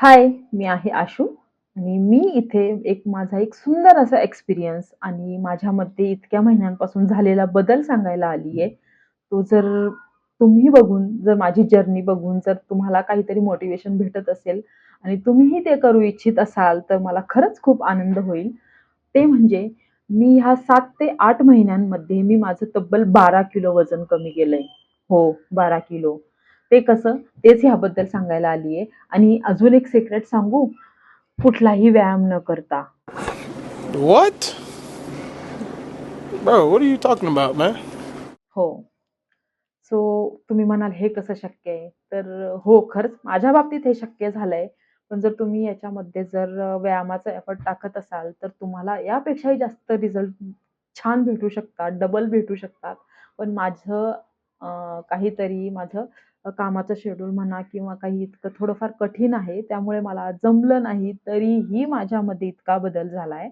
हाय, मी आहे आशू आणि मी इथे एक माझा एक सुंदर असा एक्सपिरियन्स आणि माझ्यामध्ये इतक्या महिन्यांपासून झालेला बदल सांगायला आली आहे. तो जर तुम्ही बघून, जर माझी जर्नी बघून जर तुम्हाला काहीतरी मोटिवेशन भेटत असेल आणि तुम्हीही ते करू इच्छित असाल, तर मला खरंच खूप आनंद होईल. ते म्हणजे मी ह्या सात ते आठ महिन्यांमध्ये मी माझं तब्बल 12 किलो वजन कमी केलंय. हो, 12 किलो. ते कसं? तेच ह्याबद्दल सांगायला आली आहे आणि अजून एक सिक्रेट सांगू? कुठलाही व्यायाम न करता. What? Bro, what are you talking about, man? हो. सो तुम्ही म्हणाल हे कसं शक्य आहे? तर हो, खरंच माझ्या बाबतीत हे शक्य झालंय. पण जर तुम्ही याच्यामध्ये जर व्यायामाचा एफर्ट टाकत असाल, तर तुम्हाला यापेक्षाही जास्त रिझल्ट छान भेटू शकतात, डबल भेटू शकतात. पण माझं काहीतरी माझं कामाचं शेड्यूल म्हणा किंवा काही इतकं थोडंफार कठीण आहे. त्यामुळे मला जमलं नाही. तरीही माझ्यामध्ये इतका बदल झाला आहे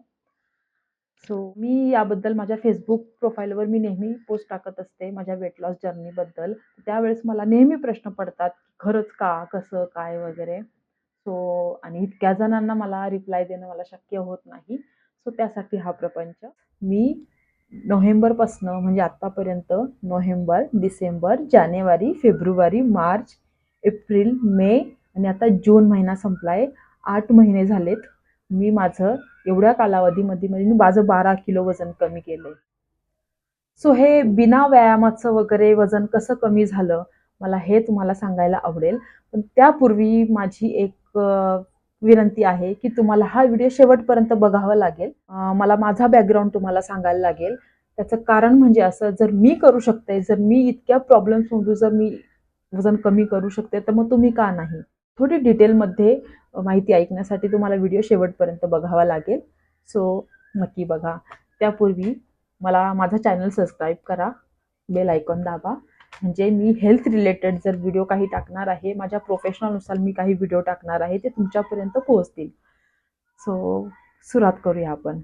सो मी याबद्दल माझ्या फेसबुक प्रोफाईलवर मी नेहमी पोस्ट टाकत असते माझ्या वेट लॉस जर्नीबद्दल. त्यावेळेस मला नेहमी प्रश्न पडतात, खरंच का? कसं? काय? वगैरे. सो आणि इतक्या जणांना मला रिप्लाय देणं मला शक्य होत नाही. सो त्यासाठी हा प्रपंच. मी नोव्हेंबरपासनं म्हणजे आत्तापर्यंत नोव्हेंबर, डिसेंबर, जानेवारी, फेब्रुवारी, मार्च, एप्रिल, मे आणि आता जून महिना संपलाय. आठ महिने झालेत. मी माझं एवढ्या कालावधीमध्ये म्हणजे मी माझं 12 किलो वजन कमी केलंय. सो हे बिना व्यायामाचं वगैरे वजन कसं कमी झालं, मला हे तुम्हाला सांगायला आवडेल. पण त्यापूर्वी माझी एक विनंती आहे, की तुम्हाला हा व्हिडिओ शेवटपर्यंत बघावा लागेल. मला माझा बॅकग्राऊंड तुम्हाला सांगायला लागेल. त्याचं कारण म्हणजे असं, जर मी करू शकते, जर मी इतक्या प्रॉब्लेम्समधून जर मी वजन कमी करू शकते, तर मग तुम्ही का नाही? थोडी डिटेलमध्ये माहिती ऐकण्यासाठी तुम्हाला व्हिडिओ शेवटपर्यंत बघावा लागेल. सो नक्की बघा. त्यापूर्वी मला माझा चॅनल सबस्क्राईब करा, बेल आयकॉन दाबा. म्हणजे मी हेल्थ रिलेटेड जर व्हिडिओ काही टाकणार आहे, माझ्या प्रोफेशनलनुसार मी काही व्हिडिओ टाकणार आहे, ते तुमच्यापर्यंत पोहोचतील. सो सुरुवात करूया आपण.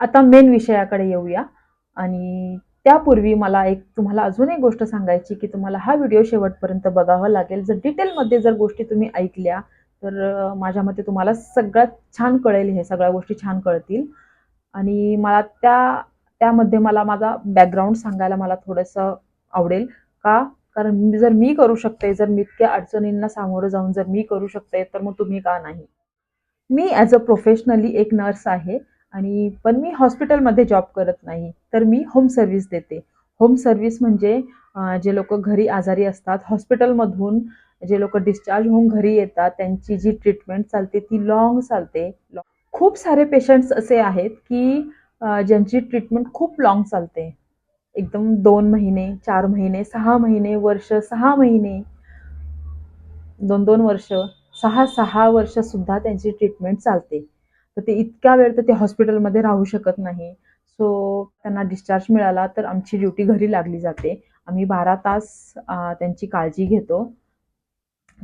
आता मेन विषयाकडे येऊया आणि त्यापूर्वी मला एक तुम्हाला अजून एक गोष्ट सांगायची, की तुम्हाला हा व्हिडिओ शेवटपर्यंत बघावा लागेल. जर डिटेलमध्ये जर गोष्टी तुम्ही ऐकल्या, तर माझ्या मते तुम्हाला सगळ्यात छान कळेल, हे सगळ्या गोष्टी छान कळतील आणि मला त्या त्यामध्ये मला माझा बॅकग्राऊंड सांगायला मला थोडंसं आवडेल. का? कारण जर मी करू शकते, जर मी इतक्या अडचणींना सामोरं जाऊन जर मी करू शकते, तर मग तुम्ही का नाही? मी ॲज अ प्रोफेशनली एक नर्स आहे आणि पण मी हॉस्पिटलमध्ये जॉब करत नाही. तर मी होम सर्व्हिस देते. होम सर्व्हिस म्हणजे जे लोक घरी आजारी असतात, हॉस्पिटलमधून जे लोक डिस्चार्ज होऊन घरी येतात, त्यांची जी ट्रीटमेंट चालते ती लॉंग चालते. खूप सारे पेशंट्स असे आहेत, की ज्यांची ट्रीटमेंट खूप लॉंग चालते. एकदम दोन महिने, चार महिने, सहा महिने, वर्ष, सहा महिने. 2-2 वर्ष, 6-6 वर्षसुद्धा त्यांची ट्रीटमेंट चालते. तर ते इतक्या वेळ तर ते हॉस्पिटलमध्ये राहू शकत नाही. सो त्यांना डिस्चार्ज मिळाला, तर आमची ड्युटी घरी लागली जाते. आम्ही 12 तास त्यांची काळजी घेतो.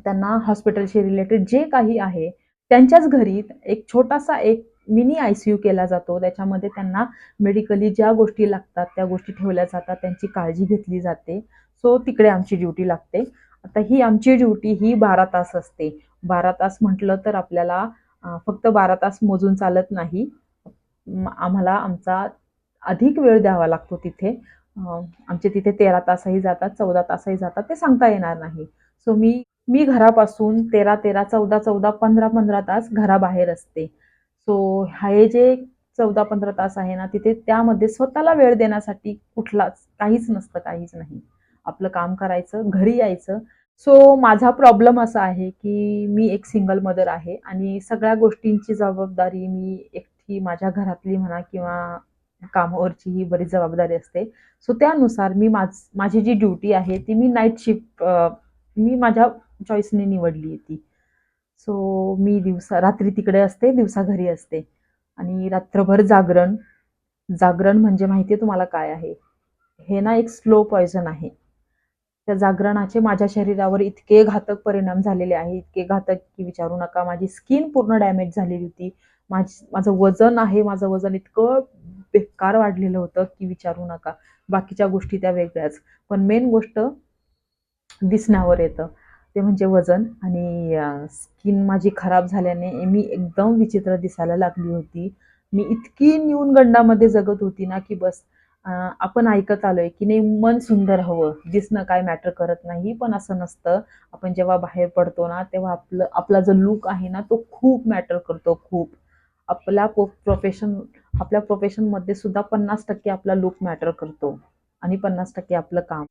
त्यांना हॉस्पिटलशी रिलेटेड जे काही आहे, त्यांच्याच घरी एक छोटासा एक मिनी आय-सी-यू केला जातो. त्याच्यामध्ये त्यांना मेडिकली ज्या गोष्टी लागतात, त्या गोष्टी ठेवल्या जातात. त्यांची काळजी घेतली जाते. सो तिकडे आमची ड्युटी लागते. आता ही आमची ड्युटी ही 12 तास असते. 12 तास म्हटलं तर आपल्याला फक्त 12 तास मोजून चालत नाही. आम्हाला आमचा अधिक वेळ द्यावा लागतो तिथे. आमचे तिथे 13 तासही जातात, 14 तासही जातात. ते सांगता येणार नाही. सो मी मी घरापासून 13-13, 14-14, 15-15 तास घराबाहेर असते. सो हे जे 14-15 तास आहे ना, तिथे त्यामध्ये स्वतःला वेळ देण्यासाठी कुठलाच काहीच नसतं, काहीच नाही. आपलं काम करायचं, घरी यायचं. सो माझा प्रॉब्लेम असा आहे, की मी एक सिंगल मदर आहे आणि सगळ्या गोष्टींची जबाबदारी मी एकटी माझ्या घरातली म्हणा किंवा कामावरची ही बरीच जबाबदारी असते. सो त्यानुसार मी माझ माझी जी ड्युटी आहे, ती मी नाईट शिफ्ट मी माझ्या चॉईसने निवडली आहे ती. सो मी दिवसा रात्री तिकडे असते, दिवसा घरी असते आणि रात्रभर जागरण. जागरण म्हणजे माहिती आहे तुम्हाला काय आहे? हे ना एक स्लो पॉयझन आहे. त्या जागरणाचे माझ्या शरीरावर इतके घातक परिणाम झालेले आहेत, इतके घातक की विचारू नका. माझी स्किन पूर्ण डॅमेज झालेली होती. माझ माझं वजन आहे, माझं वजन इतकं बेकार वाढलेलं होतं, की विचारू नका. बाकीच्या गोष्टी त्या वेगळ्याच. पण मेन गोष्ट दिसण्यावर येतं. ते म्हणजे वजन आणि स्किन माझी खराब झाल्याने मी एकदम विचित्र दिसायला लागली होती. मी इतकी न्यूनगंडामध्ये जगत होती ना की बस आपण ऐकत आलोय की नाही मन सुंदर हवं दिसणं काय मॅटर करत नाही. पण असं नसतं. आपण जेव्हा बाहेर पडतो ना तेव्हा आपलं आपला जो लुक आहे ना तो खूप मॅटर करतो खूप. आपला प्रोफेशन आपल्या प्रोफेशनमध्ये सुद्धा पन्नास टक्के आपला लुक मॅटर करतो आणि पन्नास टक्के आपलं काम.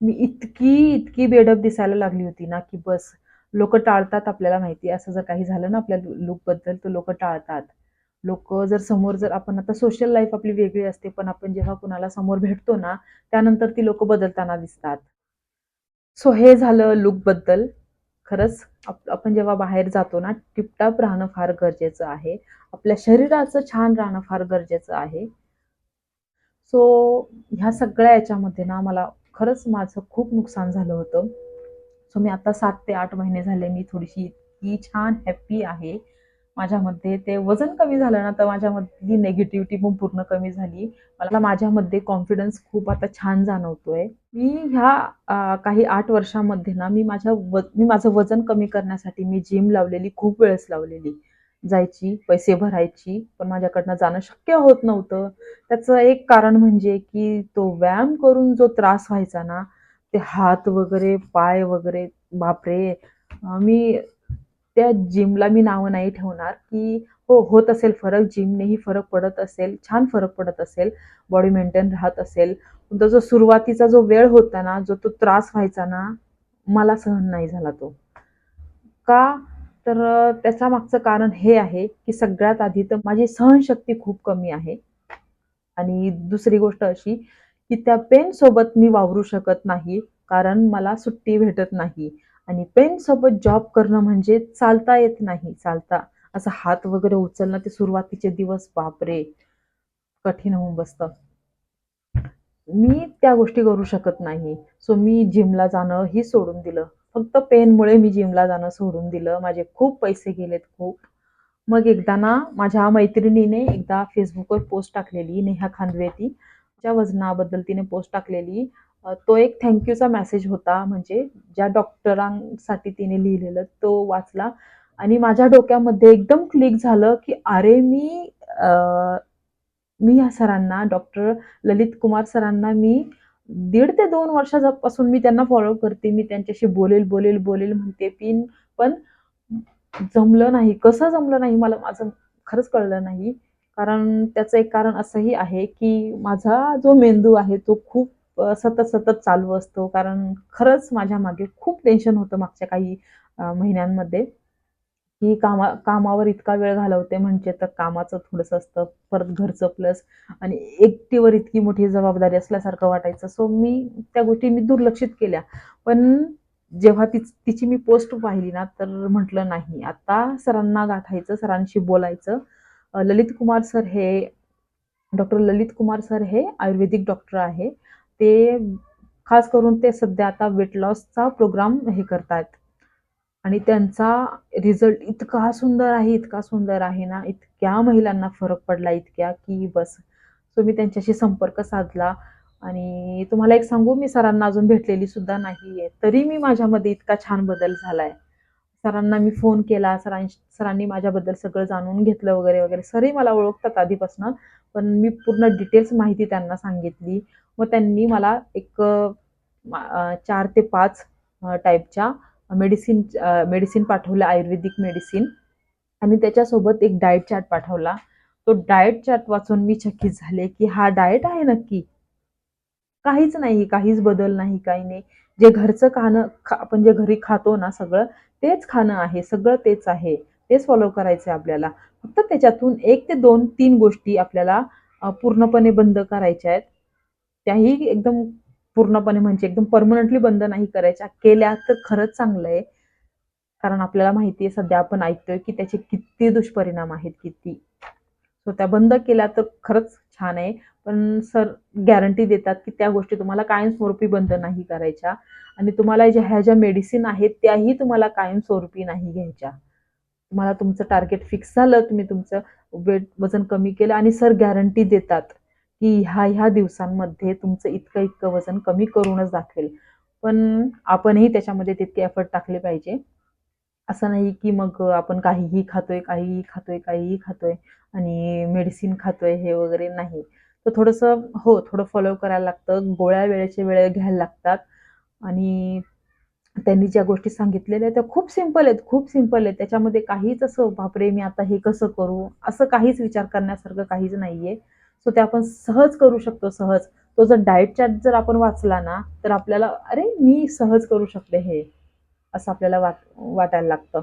मी इतकी इतकी बेडप दिसायला लागली होती ना की बस लोक टाळतात आपल्याला माहिती असं जर काही झालं ना आपल्या लुकबद्दल तर लोक टाळतात. लोक जर समोर जर आपण आता सोशल लाईफ आपली वेगळी असते पण आपण जेव्हा कुणाला समोर भेटतो ना त्यानंतर ती लोक बदलताना दिसतात. सो हे झालं लुकबद्दल खरंच आपण जेव्हा बाहेर जातो ना टिपटाप राहणं फार गरजेचं आहे. आपल्या शरीराचं छान राहणं फार गरजेचं आहे. सो ह्या सगळ्या याच्यामध्ये ना मला खरंच माझं खूप नुकसान झालं होतं. सो मी आता सात ते आठ महिने झाले मी थोडीशी इतकी छान हॅप्पी आहे. माझ्यामध्ये ते वजन कमी झालं ना तर माझ्यामधली नेगेटिव्हिटी पण पूर्ण कमी झाली. मला माझ्यामध्ये कॉन्फिडन्स खूप आता छान जाणवतोय. मी ह्या काही आठ वर्षामध्ये ना मी माझ्या व मी माझं वजन कमी करण्यासाठी मी जिम लावलेली खूप वेळेस लावलेली. जायची पैसे भरायची पण माझ्याकडनं जाणं शक्य होत नव्हतं. त्याचं एक कारण म्हणजे की तो व्यायाम करून जो त्रास व्हायचा ना ते हात वगैरे पाय वगैरे बापरे! मी त्या जिमला मी नावं नाही ठेवणार की हो होत असेल फरक जिमनेही फरक पडत असेल छान फरक पडत असेल बॉडी मेंटेन राहत असेल पण तो जो सुरुवातीचा जो वेळ होता ना जो तो त्रास व्हायचा ना मला सहन नाही झाला तो. का? तर त्याचा मागचं कारण हे आहे की सगळ्यात आधी तर माझी सहनशक्ती खूप कमी आहे. आणि दुसरी गोष्ट अशी की त्या पेन सोबत मी वावरू शकत नाही कारण मला सुट्टी भेटत नाही. आणि पेन सोबत जॉब करणं म्हणजे चालता येत नाही चालता. असं हात वगैरे उचलणं ते सुरुवातीचे दिवस बापरे! कठीण होऊन बसतं. मी त्या गोष्टी करू शकत नाही. सो मी जिमला जाणं ही सोडून दिलं. फक्त पेनमुळे मी जिमला जाणं सोडून दिलं. माझे खूप पैसे गेलेत खूप. मग एकदा ना माझ्या मैत्रिणीने एकदा फेसबुकवर पोस्ट टाकलेली नेहा खांदवे ती ज्या वजनाबद्दल तिने पोस्ट टाकलेली. तो एक थँक्यूचा मेसेज होता. म्हणजे ज्या डॉक्टरांसाठी तिने लिहिलेलं तो वाचला. आणि माझ्या डोक्यामध्ये एकदम क्लिक झालं की अरे मी आ, मी ह्या सरांना डॉक्टर ललित कुमार सरांना मी दीड ते दोन वर्षापासून मी त्यांना फॉलो करते. मी त्यांच्याशी बोलेल बोलेल बोलेल म्हणते. पिन पण जमलं नाही. कसं जमलं नाही मला माझं खरंच कळलं नाही. कारण त्याचं एक कारण असंही आहे की माझा जो मेंदू आहे तो खूप सतत सतत चालू असतो. कारण खरंच माझ्या मागे खूप टेन्शन होतं मागच्या काही महिन्यांमध्ये. की कामा कामावर इतका वेळ घालवते म्हणजे तर कामाचं थोडंसं असतं परत घरचं प्लस आणि एकटीवर इतकी मोठी जबाबदारी असल्यासारखं वाटायचं. सो मी त्या गोष्टी मी दुर्लक्षित केल्या. पण जेव्हा ती तिची मी पोस्ट पाहिली ना तर म्हटलं नाही. आता सरांना गाठायचं सरांशी बोलायचं. ललित कुमार सर हे डॉक्टर ललित कुमार सर हे आयुर्वेदिक डॉक्टर आहे. ते खास करून ते सध्या आता वेट लॉसचा प्रोग्राम हे करतात आणि त्यांचा रिझल्ट इतका सुंदर आहे इतका सुंदर आहे ना इतक्या महिलांना फरक पडला इतक्या की बस. सो मी त्यांच्याशी संपर्क साधला आणि तुम्हाला एक सांगू मी सरांना अजून भेटलेली सुद्धा नाही आहे तरी मी माझ्यामध्ये इतका छान बदल झालाय. सरांना मी फोन केला सरां सरांनी माझ्याबद्दल सगळं जाणून घेतलं वगैरे वगैरे. सरही मला ओळखतात आधीपासून पण मी पूर्ण डिटेल्स माहिती त्यांना सांगितली. मग त्यांनी मला एक चार ते पाच टाईपच्या मेडिसिन मेडिसिन पाठवलं आयुर्वेदिक मेडिसिन. आणि त्याच्यासोबत एक डाएट चार्ट पाठवला. तो डाएट चार्ट वाचून मी चकित झाले की हा डाएट आहे नक्की. काहीच नाही काहीच बदल नाही काही नाही. जे घरचं खाणं खा आपण जे घरी खातो ना सगळं तेच खाणं आहे सगळं तेच आहे. तेच फॉलो करायचं आहे आपल्याला. फक्त त्याच्यातून एक ते दोन तीन गोष्टी आपल्याला पूर्णपणे बंद करायच्या आहेत. त्याही एकदम पूर्णपणे म्हणजे एकदम परमनंटली बंद नाही करायच्या केल्या तर खरंच चांगलं आहे. कारण आपल्याला माहिती आहे सध्या आपण ऐकतोय की त्याचे किती दुष्परिणाम आहेत किती. सो त्या बंद केल्या तर खरंच छान आहे. पण सर गॅरंटी देतात की त्या गोष्टी तुम्हाला कायमस्वरूपी बंद नाही करायच्या. आणि तुम्हाला ज्या ह्या ज्या मेडिसिन आहेत त्याही तुम्हाला कायमस्वरूपी नाही घ्यायच्या. तुम्हाला तुमचं टार्गेट फिक्स झालं तुम्ही तुमचं वेट वजन कमी केलं आणि सर गॅरंटी देतात. की ह्या ह्या दिवसांमध्ये तुमचं इतकं इतकं वजन कमी करूनच दाखवेल. पण आपणही त्याच्यामध्ये तितके एफर्ट टाकले पाहिजे. असं नाही की मग आपण काहीही खातोय काहीही खातोय काहीही खातोय आणि मेडिसिन खातोय हे वगैरे नाही. तर थोडंसं हो थोडं फॉलो करायला लागतं. गोळ्या वेळेच्या वेळ घ्यायला लागतात. आणि त्यांनी ज्या गोष्टी सांगितलेल्या आहेत त्या खूप सिंपल आहेत खूप सिंपल आहेत. त्याच्यामध्ये काहीच असं बापरे मी आता हे कसं करू? असं काहीच विचार करण्यासारखं काहीच नाहीये. सो ते आपण सहज करू शकतो सहज. तो जर डाएट चार्ट जर आपण वाचला ना तर आपल्याला अरे मी सहज करू शकते हे असं आपल्याला वाट वाटायला लागतं.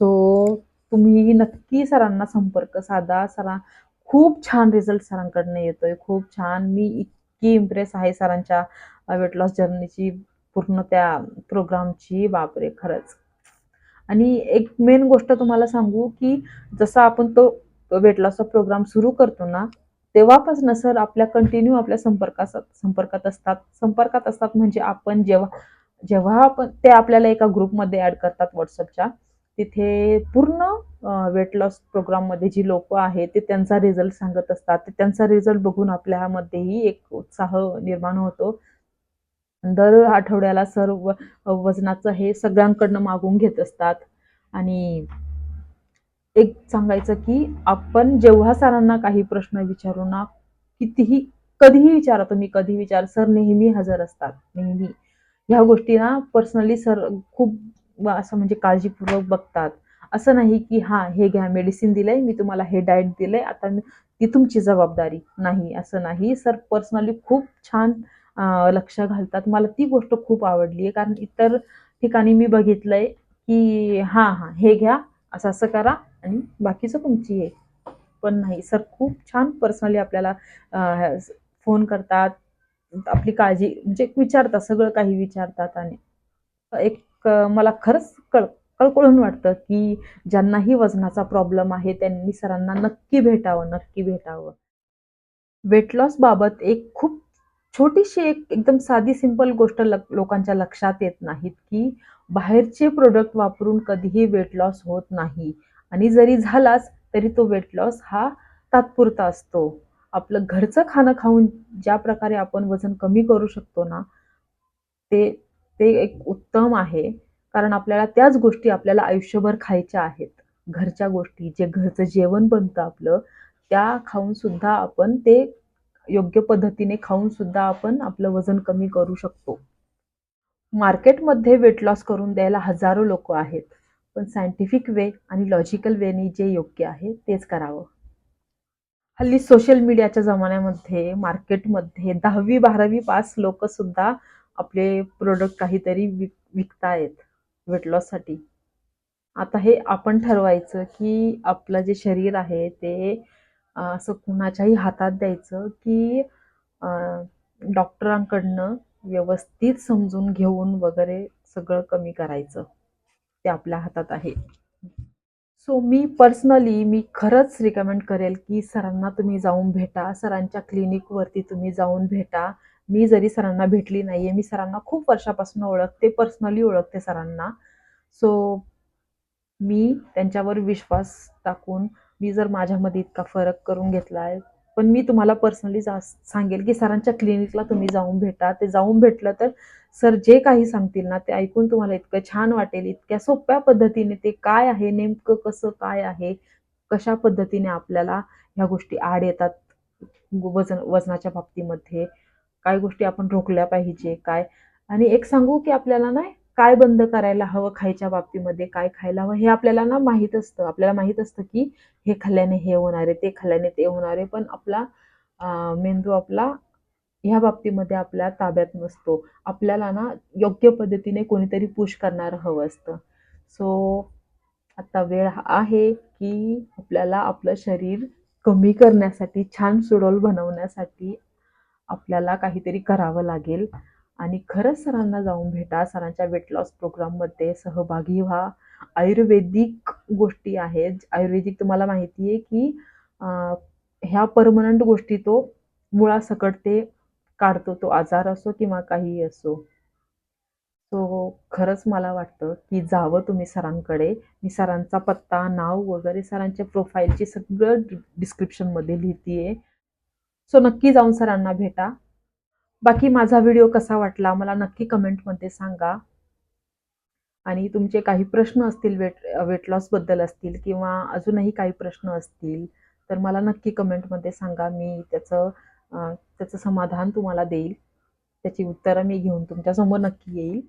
सो तुम्ही नक्की सरांना संपर्क साधा. सरां खूप छान रिझल्ट सरांकडनं येतोय. खूप छान. मी इतकी इम्प्रेस आहे सरांच्या वेट लॉस जर्नीची पूर्ण त्या प्रोग्रामची बापरे खरंच. आणि एक मेन गोष्ट तुम्हाला सांगू की जसा आपण तो वेट लॉसचा प्रोग्राम सुरू करतो ना तेव्हापासून सर आपल्या कंटिन्यू आपल्या संपर्कात संपर्कात असतात. संपर्कात असतात म्हणजे आपण जेव्हा जेव्हा आपण ते आपल्याला एका ग्रुपमध्ये ऍड करतात व्हॉट्सअपच्या तिथे पूर्ण वेट लॉस प्रोग्राममध्ये जी लोक आहेत ते त्यांचा रिझल्ट सांगत असतात. ते त्यांचा रिझल्ट बघून आपल्यामध्येही एक उत्साह निर्माण होतो. दर आठवड्याला सर वजनाचं हे सगळ्यांकडनं मागून घेत असतात. आणि एक सांगायचं की आपण जेव्हा सरांना काही प्रश्न विचारू ना कितीही कधीही विचारा तुम्ही कधी विचार सर नेहमी हजर असतात नेहमी. ह्या गोष्टी ना पर्सनली सर खूप असं म्हणजे काळजीपूर्वक बघतात. असं नाही की हा हे घ्या मेडिसिन दिलंय मी तुम्हाला हे डाएट दिलंय आता ती तुमची जबाबदारी. नाही असं नाही. सर पर्सनली खूप छान लक्ष घालतात. मला ती गोष्ट खूप आवडली आहे कारण इतर ठिकाणी मी बघितलंय की हां हां हे घ्या असं असं करा आणि बाकीचं तुमची आहे पण नाही सर खूप छान पर्सनली आपल्याला फोन करतात. आपली काळजी म्हणजे विचारतात सगळं काही विचारतात आणि एक मला खरंच कळ कळकळून वाटतं की ज्यांनाही वजनाचा प्रॉब्लेम आहे त्यांनी सरांना नक्की भेटावं नक्की भेटावं. वेट लॉस बाबत एक खूप छोटीशी एक एकदम साधी सिंपल गोष्ट लोकांच्या लक्षात येत नाहीत की बाहेरचे प्रोडक्ट वापरून कधीही वेट लॉस होत नाही. आणि जरी झालाच तरी तो वेट लॉस हा तात्पुरता असतो. आपलं घरचं खाणं खाऊन ज्या प्रकारे आपण वजन कमी करू शकतो ना ते ते एक उत्तम आहे. कारण आपल्याला त्याच गोष्टी आपल्याला आयुष्यभर खायच्या आहेत. घरच्या गोष्टी जे घरचं जेवण बनतं आपलं त्या खाऊन सुद्धा आपण ते योग्य पद्धतीने खाऊन सुद्धा आपण आपलं वजन कमी करू शकतो. मार्केटमध्ये वेट लॉस करून द्यायला हजारो लोक आहेत. पण सायंटिफिक वे आणि लॉजिकल वेने जे योग्य आहे तेच करावं. हल्ली सोशल मीडियाच्या जमान्यामध्ये मार्केटमध्ये दहावी बारावी पास लोकसुद्धा आपले प्रोडक्ट काहीतरी विक विकतायत वेट लॉससाठी आता हे आपण ठरवायचं की आपलं जे शरीर आहे ते असं कुणाच्याही हातात द्यायचं की डॉक्टरांकडनं व्यवस्थित समजून घेऊन वगैरे सगळं कमी करायचं. ते आपल्या हातात आहे. सो मी पर्सनली मी खरंच रिकमेंड करेल की सरांना तुम्ही जाऊन भेटा. सरांच्या क्लिनिकवरती तुम्ही जाऊन भेटा. मी जरी सरांना भेटली नाहीये मी सरांना खूप वर्षापासून ओळखते. पर्सनली ओळखते सरांना. सो मी त्यांच्यावर विश्वास टाकून मी जर माझ्यामध्ये इतका फरक करून घेतला आहे पण मी तुम्हाला पर्सनली जा सांगेल की सरांच्या क्लिनिकला तुम्ही जाऊन भेटा. ते जाऊन भेटलं तर सर जे काही सांगतील ना ते ऐकून तुम्हाला इतकं छान वाटेल इतक्या सोप्या पद्धतीने ते काय आहे नेमकं कसं काय आहे कशा पद्धतीने आपल्याला ह्या गोष्टी आड येतात वजन वजनाच्या बाबतीमध्ये काय गोष्टी आपण रोखल्या पाहिजे काय? आणि एक सांगू की आपल्याला ना काय बंद करायला हवं खायच्या बाबतीमध्ये काय खायला हवं हे आपल्याला ना माहीत असतं. आपल्याला माहीत असतं की हे खाल्ल्याने हे होणार आहे ते खाल्ल्याने ते होणार आहे. पण आपला मेंदू आपला ह्या बाबतीमध्ये आपल्या ताब्यात नसतो. आपल्याला ना योग्य पद्धतीने कोणीतरी पुश करणारं हवं असतं. सो आता वेळ हा आहे की आपल्याला आपलं शरीर कमी करण्यासाठी छान सुडोल बनवण्यासाठी आपल्याला काहीतरी करावं लागेल. आणि खरंच सरांना जाऊन भेटा. सरांच्या वेट लॉस प्रोग्राममध्ये सहभागी व्हा. आयुर्वेदिक गोष्टी आहेत. आयुर्वेदिक तुम्हाला माहिती आहे की ह्या परमनंट गोष्टी तो मुळासकट ते काढतो. तो आजार असो किंवा काहीही असो. सो खरंच मला वाटतं की जावं तुम्ही सरांकडे. मी सरांचा पत्ता नाव वगैरे सरांच्या प्रोफाईलची सगळं डिस्क्रिप्शनमध्ये लिहितीये. सो नक्की जाऊन सरांना भेटा. बाकी माझा व्हिडिओ कसा वाटला मला नक्की कमेंटमध्ये सांगा. आणि तुमचे काही प्रश्न असतील वेट वेट लॉसबद्दल असतील किंवा अजूनही काही प्रश्न असतील तर मला नक्की कमेंटमध्ये सांगा. मी त्याचं त्याचं समाधान तुम्हाला देईल. त्याची उत्तरं मी घेऊन तुमच्यासमोर नक्की येईल.